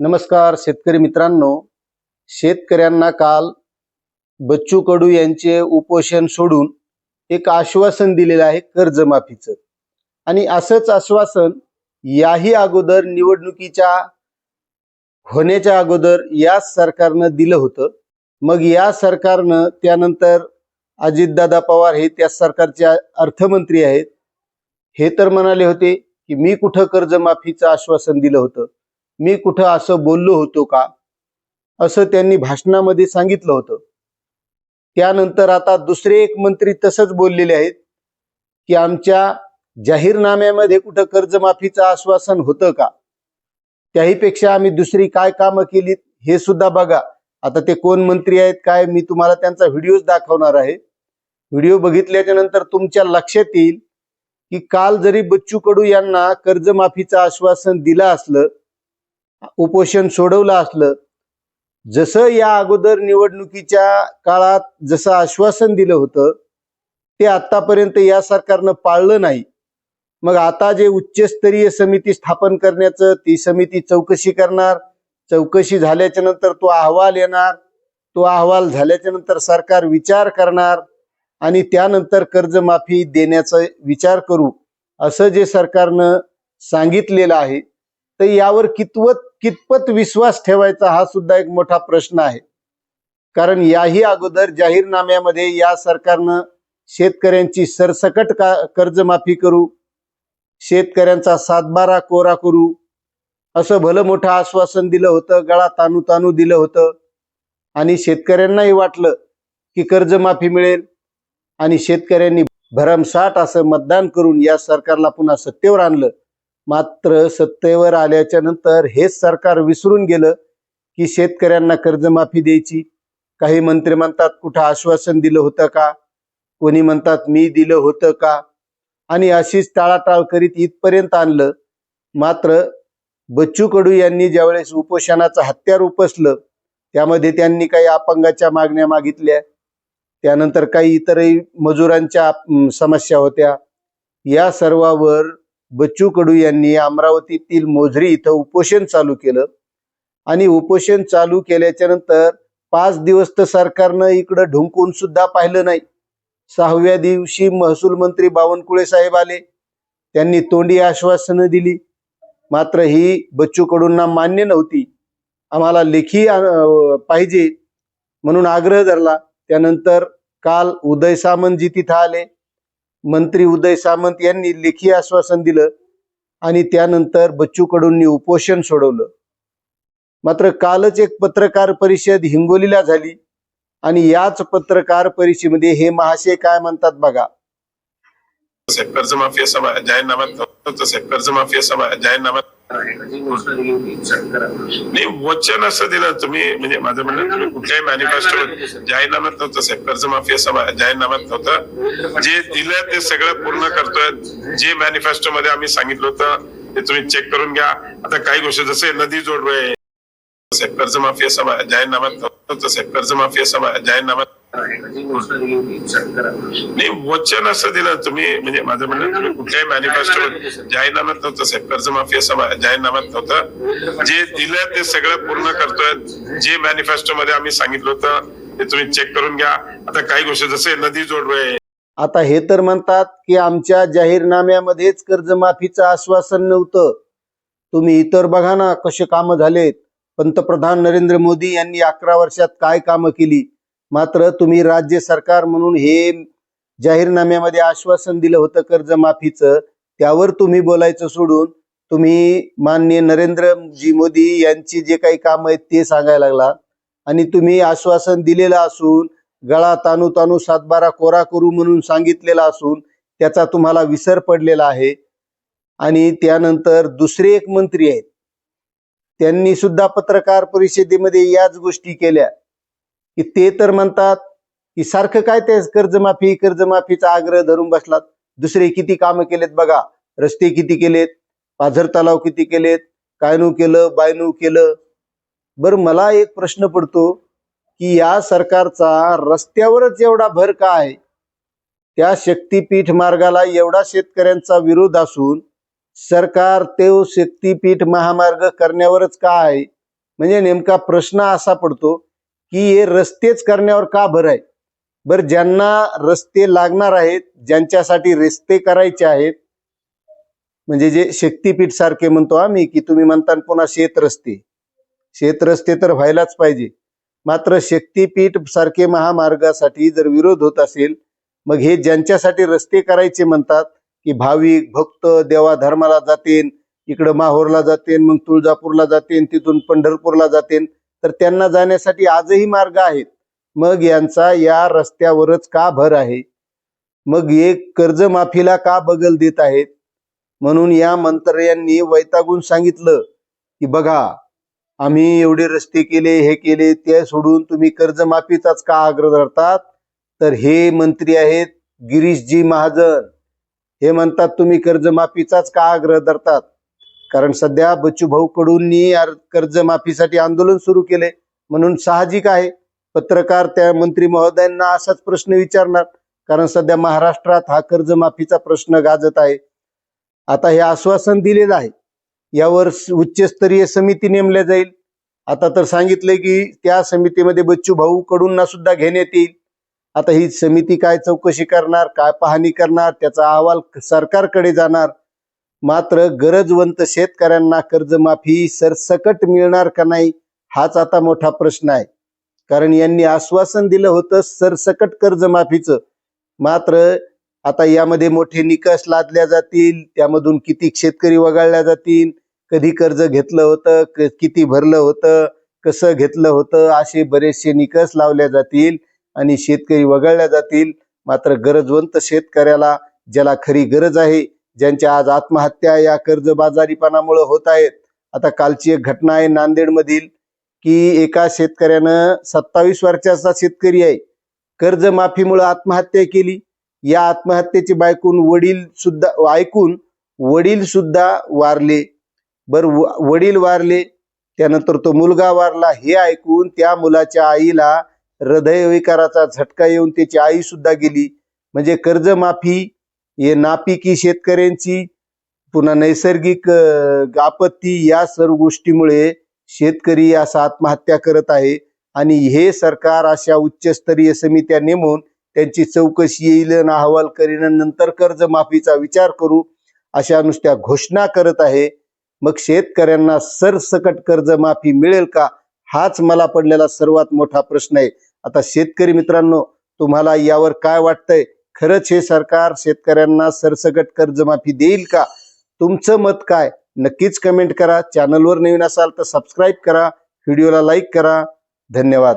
नमस्कार शेतकरी मित्रांनो. शेतकऱ्यांना काल बच्चू कडू यांचे उपोषण सोडून एक आश्वासन दिलेलं आहे कर्जमाफीचं. आणि असंच आश्वासन याही अगोदर निवडणुकीच्या होण्याच्या अगोदर या सरकारनं दिलं होतं. मग या सरकारनं त्यानंतर अजितदादा पवार हे त्या सरकारचे अर्थमंत्री आहेत. हे तर म्हणाले होते की मी कुठं कर्जमाफीचं आश्वासन दिलं होतं? मी कुठं असं बोललो होतो का? असं त्यांनी भाषणामध्ये सांगितलं होतं. त्यानंतर आता दुसरे एक मंत्री तसंच बोललेले आहेत की आमच्या जाहीरनाम्यामध्ये कुठं कर्जमाफीचं आश्वासन होतं का? त्याहीपेक्षा आम्ही दुसरी काय कामं केलीत? हे सुद्धा बघा. आता ते कोण मंत्री आहेत काय? मी तुम्हाला त्यांचा व्हिडिओ दाखवणार आहे. व्हिडिओ बघितल्याच्या नंतर तुमच्या लक्षात येईल की काल जरी बच्चू कडू यांना कर्जमाफीचं आश्वासन दिलं असलं उपोषण सोडवलं असलं जसं या अगोदर निवडणुकीच्या काळात जसं आश्वासन दिलं होतं ते आतापर्यंत या सरकारनं पाळलं नाही. मग आता जे उच्चस्तरीय समिती स्थापन करण्याचं ती समिती चौकशी करणार चौकशी झाल्याच्यानंतर तो अहवाल येणार तो अहवाल झाल्याच्यानंतर सरकार विचार करणार आणि त्यानंतर कर्जमाफी देण्याचा विचार करू असं जे सरकारनं सांगितलेलं आहे तर यावर कितवत कितपत विश्वास ठेवायचा हा सुद्धा एक मोठा प्रश्न आहे. कारण याही अगोदर जाहीरनाम्यामध्ये या सरकारनं शेतकऱ्यांची सरसकट का कर्जमाफी करू शेतकऱ्यांचा सातबारा कोरा करू असं भलं मोठं आश्वासन दिलं होतं गळा तानू तानू दिलं होतं. आणि शेतकऱ्यांनाही वाटलं की कर्जमाफी मिळेल आणि शेतकऱ्यांनी भरमसाठ असं मतदान करून या सरकारला पुन्हा सत्तेवर आणलं. मात्र सत्तेवर आल्याच्यानंतर हेच सरकार विसरून गेलं की शेतकऱ्यांना कर्जमाफी द्यायची. काही मंत्री म्हणतात कुठं आश्वासन दिलं होतं का? कोणी म्हणतात मी दिलं होतं का? आणि अशीच टाळाटाळ करीत इथपर्यंत आणलं. मात्र बच्चू कडू यांनी ज्यावेळेस उपोषणाचं हत्यार उपसलं त्यामध्ये त्यांनी काही अपंगाच्या मागण्या मागितल्या. त्यानंतर काही इतरही मजुरांच्या समस्या होत्या. या सर्वावर बच्चू कडू यांनी अमरावतीतील मोझरी इथं उपोषण चालू केलं. आणि उपोषण चालू केल्याच्यानंतर पाच दिवस तर सरकारनं इकडं ढुंकून सुद्धा पाहिलं नाही. सहाव्या दिवशी महसूल मंत्री बावनकुळे साहेब आले. त्यांनी तोंडी आश्वासनं दिली. मात्र ही बच्चू कडूंना मान्य नव्हती. आम्हाला लेखी पाहिजे म्हणून आग्रह धरला. त्यानंतर काल उदय सामंतजी तिथं आले. मंत्री उदय सामंत यांनी लेखी आश्वासन दिलं आणि त्यानंतर बच्चू कडूंनी उपोषण सोडवलं. मात्र कालच एक पत्रकार परिषद हिंगोलीला झाली आणि याच पत्रकार परिषदेमध्ये हे महाशय काय म्हणतात बघा. साहेब कर्जमाफी सभा जाहीरनाम्यात नव्हतं कर्जमाफी सभा जाहीरनाम्यात नाही वचन असं दिलं. तुम्ही म्हणजे माझं म्हणणं तुम्ही कुठल्याही मॅनिफेस्टो जाहीरनाम्यात नव्हतं साहेब. कर्जमाफी असं जाहीरनाम्यात नव्हतं. जे दिलं ते सगळं पूर्ण करतोय. जे मॅनिफेस्टो मध्ये आम्ही सांगितलं होतं ते तुम्ही चेक करून घ्या. आता काही गोष्टी जसे नदी जोडवे साहेब कर्जमाफी सभा जाहीरनाम्यात नव्हतं साहेब कर्जमाफी सभा जाहीरनाम्यात नाही वचन असं दिलं. तुम्ही म्हणजे माझं म्हणणं तुम्ही कुठल्याही मॅनिफेस्टो जाहीरनाम्यात नव्हतं साहेब कर्जमाफी सभा जाहीरनाम्यात नव्हतं. जे दिलं ते सगळं पूर्ण करतोय. जे मॅनिफेस्टो मध्ये आम्ही सांगितलं होतं ते तुम्ही चेक करून घ्या. आता काही गोष्टी जसे नदी जोडवे. आता हे तर म्हणतात की आमच्या जाहीरनाम्यामध्येच कर्जमाफीचं आश्वासन नव्हतं. तुम्ही इतर बघा ना कसे कामं झालेत. पंतप्रधान नरेंद्र मोदी यांनी अकरा वर्षात काय कामं केली? मात्र तुम्ही राज्य सरकार म्हणून हे जाहीरनाम्यामध्ये आश्वासन दिलं होतं कर्जमाफीचं. त्यावर तुम्ही बोलायचं सोडून तुम्ही माननीय नरेंद्रजी मोदी यांची जे काही काम आहेत ते सांगायला लागला. आणि तुम्ही आश्वासन दिलेलं असून गळा तानू तानू सातबारा कोरा करू म्हणून सांगितलेला असून त्याचा तुम्हाला विसर पडलेला आहे. आणि त्यानंतर दुसरे एक मंत्री आहेत त्यांनी सुद्धा पत्रकार परिषदेमध्ये याच गोष्टी केल्या. की ते तर म्हणतात की सारखं काय ते कर्जमाफी कर्जमाफीचा आग्रह धरून बसलात. दुसरे किती कामं केलेत बघा. रस्ते किती केलेत? पाझर तलाव किती केलेत? कायनू केलं बायनू केलं? बरं मला एक प्रश्न पडतो की या सरकारचा रस्त्यावरच एवढा भर का आहे? त्या शक्तीपीठ मार्गाला एवढा शेतकऱ्यांचा विरोध असून सरकार तो शक्तीपीठ महामार्ग करण्यावरच का आहे? म्हणजे नेमका प्रश्न असा पडतो की हे रस्तेच करण्यावर का भर आहे? बरं ज्यांना रस्ते लागणार आहेत ज्यांच्यासाठी रस्ते करायचे आहेत म्हणजे जे शक्तीपीठ सारखे म्हणतो आम्ही की तुम्ही म्हणता पुन्हा शेत रस्ते. शेत रस्ते तर व्हायलाच पाहिजे. मात्र शक्तीपीठ सारखे महामार्गासाठी जर विरोध होत असेल मग हे ज्यांच्यासाठी रस्ते करायचे म्हणतात की भाविक भक्त देवा धर्माला जातील इकडं माहोरला जातेन मग तुळजापूरला जातील तिथून पंढरपूरला जातील तर त्यांना जाण्यासाठी आजही मार्ग आहेत. मग यांचा या रस्त्यावरच का भर आहे? मग एक कर्जमाफीला का बगल देत आहेत? म्हणून या मंत्र्यांनी वैतागून सांगितलं की बघा आम्ही एवढे रस्ते केले हे केले ते सोडून तुम्ही कर्जमाफीचाच का आग्रह धरतात? तर हे मंत्री आहेत गिरीशजी महाजन. हे म्हणतात तुम्ही कर्जमाफीचाच का आग्रह धरतात? कारण सध्या बच्चू भाऊ कडूंनी कर्जमाफीसाठी आंदोलन सुरू केले. म्हणून साहजिक आहे. पत्रकार त्या मंत्री महोदयांना असाच प्रश्न विचारणार. कारण सध्या महाराष्ट्रात हा कर्जमाफीचा प्रश्न गाजत आहे. आता हे आश्वासन दिलेलं आहे. यावर उच्चस्तरीय समिती नेमल्या जाईल. आता तर सांगितलंय की त्या समितीमध्ये बच्चू भाऊ कडूंना सुद्धा घेण्यात येईल. आता ही समिती काय चौकशी करणार काय पाहणी करणार त्याचा अहवाल सरकारकडे जाणार. मात्र गरजवंत शेतकऱ्यांना कर्जमाफी सरसकट मिळणार का नाही हाच आता मोठा प्रश्न आहे. कारण यांनी आश्वासन दिलं होतं सरसकट कर्जमाफीचं. मात्र आता यामध्ये मोठे निकष लादल्या जातील त्यामधून किती शेतकरी वगळल्या जातील कधी कर्ज घेतलं होतं किती भरलं होतं कसं घेतलं होतं असे बरेचसे निकष लावल्या जातील. आणि शेतकरी वगळल्या जातील. मात्र गरजवंत शेतकऱ्याला ज्याला खरी गरज आहे ज्यांच्या आज आत्महत्या या कर्जबाजारीपणामुळे होत आहेत. आता कालची एक घटना आहे नांदेडमधील की एका शेतकऱ्यानं सत्तावीस वर्षाचा शेतकरी आहे. कर्जमाफीमुळे आत्महत्या केली. या आत्महत्येची बायकून वडील सुद्धा ऐकून वडील सुद्धा वारले. बर वडील वारले. त्यानंतर तो मुलगा वारला हे ऐकून त्या मुलाच्या आईला हृदयविकाराचा झटका येऊन त्याची आई सुद्धा गेली. म्हणजे कर्जमाफी हे नापिकी शेतकऱ्यांची पुन्हा नैसर्गिक आपत्ती या सर्व गोष्टीमुळे शेतकरी असा आत्महत्या करत आहे. आणि हे सरकार अशा उच्चस्तरीय समित्या नेमून त्यांची चौकशी येईल आणि अहवाल करीन नंतर कर्जमाफीचा विचार करू अशा नुसत्या घोषणा करत आहे. मग शेतकऱ्यांना सरसकट कर्जमाफी मिळेल का? हाच मला पडलेला सर्वात मोठा प्रश्न आहे. आता शेतकरी मित्रांनो तुम्हाला यावर काय वाटतंय? खरंच हे सरकार शेतकऱ्यांना सरसकट कर्जमाफी देईल का? तुमचं मत काय? नक्कीच कमेंट करा. चॅनलवर नवीन असाल तर सबस्क्राईब करा. व्हिडिओला लाईक करा. धन्यवाद.